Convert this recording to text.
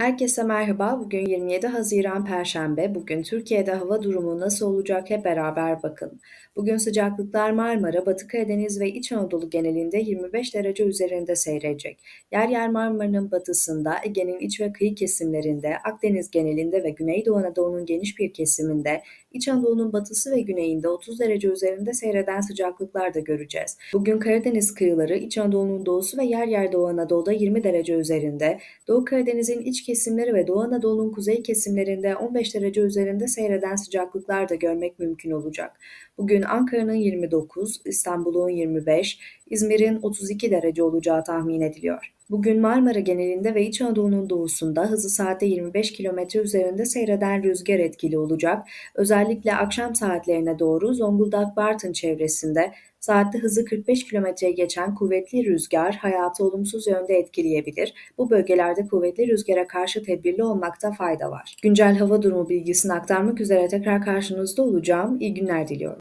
Herkese merhaba. Bugün 27 Haziran Perşembe. Bugün Türkiye'de hava durumu nasıl olacak hep beraber bakın. Bugün sıcaklıklar Marmara, Batı Karadeniz ve İç Anadolu genelinde 25 derece üzerinde seyredecek. Yer yer Marmara'nın batısında, Ege'nin iç ve kıyı kesimlerinde, Akdeniz genelinde ve Güneydoğu Anadolu'nun geniş bir kesiminde, İç Anadolu'nun batısı ve güneyinde 30 derece üzerinde seyreden sıcaklıklar da göreceğiz. Bugün Karadeniz kıyıları, İç Anadolu'nun doğusu ve yer yer Doğu Anadolu'da 20 derece üzerinde, Doğu Karadeniz'in iç kesimleri ve Doğu Anadolu'nun kuzey kesimlerinde 15 derece üzerinde seyreden sıcaklıklar da görmek mümkün olacak. Bugün Ankara'nın 29, İstanbul'un 25, İzmir'in 32 derece olacağı tahmin ediliyor. Bugün Marmara genelinde ve İç Anadolu'nun doğusunda hızı saatte 25 km üzerinde seyreden rüzgar etkili olacak. Özellikle akşam saatlerine doğru Zonguldak-Bartın çevresinde saatte hızı 45 kilometreye geçen kuvvetli rüzgar hayatı olumsuz yönde etkileyebilir. Bu bölgelerde kuvvetli rüzgara karşı tedbirli olmakta fayda var. Güncel hava durumu bilgisini aktarmak üzere tekrar karşınızda olacağım. İyi günler diliyorum.